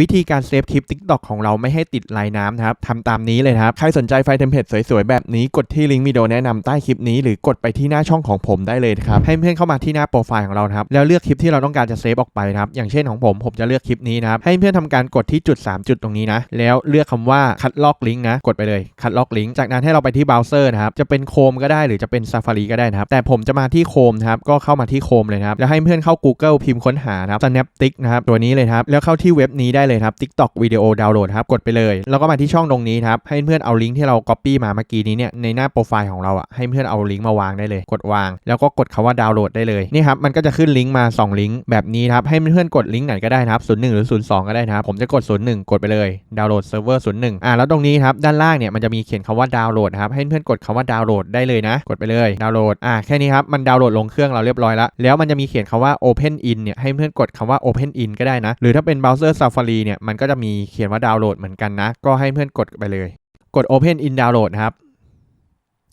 วิธีการเซฟคลิป TikTok ของเราไม่ให้ติดลายน้ำนะครับทำตามนี้เลยครับ ใครสนใจไฟเทมเพลตสวยๆ แบบนี้กดที่ลิงก์วิดีโอแนะนำใต้คลิปนี้ หรือกดไปที่หน้าช่องของผมได้เลยครับ ให้เพื่อนเข้ามาที่หน้าโปรไฟล์ของเราครับ แล้วเลือกคลิปที่เราต้องการจะเซฟออกไปครับ อย่างเช่นของผมผมจะเลือกคลิปนี้นะครับ ให้เพื่อนทำการกดที่จุด 3 จุดตรงนี้นะ แล้วเลือกคำว่าคัดลอกลิงก์นะ กดไปเลย คัดลอกลิงก์จากนั้นให้เราไปที่เบราว์เซอร์นะครับ จะเป็นโคมก็ได้หรือจะเป็น Safari ก็ได้นะครับ แต่ผมจะมาที่โคมนะครับ ก็เข้ามาที่โคมเลยนะครับ แล้วให้เพื่อนเข้า Google พิมพ์ค้นหานะครับ Snaptik นะครับ ตัวนี้เลยครับ แล้วเข้าที่เว็บนี้ได้เลยครับ TikTok Video Download ครับ กดไปเลย แล้วก็มาที่ช่องตรงนี้ครับ ให้เพื่อนเอาลิงก์ที่เรา Copy มาเมื่อกี้นี้เนี่ย ในหน้าโปรไฟล์ของเราอะ ให้เพื่อนเอาลิงก์มาวางได้เลย กดวาง แล้วก็กดคำว่าดาวน์โหลดได้เลย นี่ครับ มันก็จะขึ้นลิงก์มา 2 ลิงก์แบบนี้ครับ ให้เพื่อนกดลิงก์ไหนก็ได้นะครับ01หรือ02ก็ได้นะครับ ผมจะกด01กดไปเลย ดาวน์โหลดเซิร์ฟเวอร์01อ่า แล้วตรงนี้ครับ ด้านล่างเนี่ย มันจะมีเขียนคำว่าดาวน์โหลดครับ ให้เพื่อนกดคำว่าดาวน์โหลดได้เลยนะ กดไปเลย ดาวน์โหลด อ่า แค่นี้ครับ มันดาวน์โหลดลงเครื่องเราเรียบร้อยแล้ว แล้วมันจะมีเขียนคำว่า Open in เนี่ย ให้เพื่อนกดคำว่า Open in ก็ได้นะ หรือถ้าเป็นเบราว์เซอร์ Safari เนี่ยมันก็จะมีเขียนว่าดาวน์โหลดเหมือนกันนะ ก็ให้เพื่อนกดไปเลย กด Open in Download นะครับ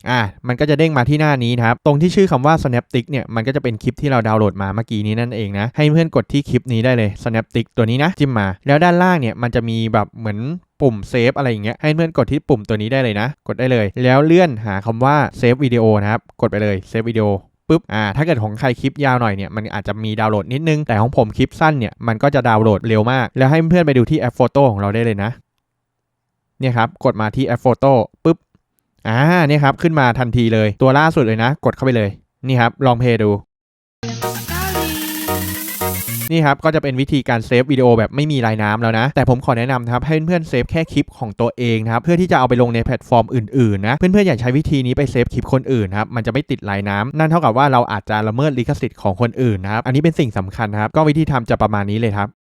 อ่ามันก็จะเด้งมาที่หน้านี้นะครับ ตรงที่ชื่อคำว่า Snaptik เนี่ย มันก็จะเป็นคลิปที่เราดาวน์โหลดมาเมื่อกี้นี้นั่นเองนะ ให้เพื่อนกดที่คลิปนี้ได้เลย Snaptik ตัวนี้นะ จิ้มมา แล้วด้านล่างเนี่ย มันจะมีแบบเหมือนปุ่มเซฟอะไรอย่างเงี้ย ให้เพื่อนกดที่ปุ่มตัวนี้ได้เลยนะ กดได้เลย แล้วเลื่อนหาคำว่าเซฟวิดีโอนะครับ กดไปเลยเซฟวิดีโอ ปุ๊บอ่าถ้าเกิดของใครคลิปยาวหน่อยเนี่ยมันอาจจะมีดาวน์โหลดนิดนึง แต่ของผมคลิปสั้นเนี่ยมันก็จะดาวน์โหลดเร็วมาก แล้วให้เพื่อนไปดูที่แอปโฟโต้ของเราได้เลยนะเนี่ยครับกดมาที่แอปโฟโต้ปุ๊บอ่าเนี่ยครับขึ้นมาทันทีเลยตัวล่าสุดเลยนะ กดเข้าไปเลยนี่ครับลองเพย์ดู นี่ครับก็จะเป็นวิธีการเซฟวิดีโอแบบไม่มีลายน้ำแล้วนะ แต่ผมขอแนะนำนะครับให้เพื่อนๆเซฟแค่คลิปของตัวเองนะครับเพื่อที่จะเอาไปลงในแพลตฟอร์มอื่นๆนะเพื่อนๆอย่าใช้วิธีนี้ไปเซฟคลิปคนอื่นครับมันจะไม่ติดลายน้ำนั่นเท่ากับว่าเราอาจจะละเมิดลิขสิทธิ์ของคนอื่นนะครับอันนี้เป็นสิ่งสำคัญนะครับก็วิธีทำจะประมาณนี้เลยครับ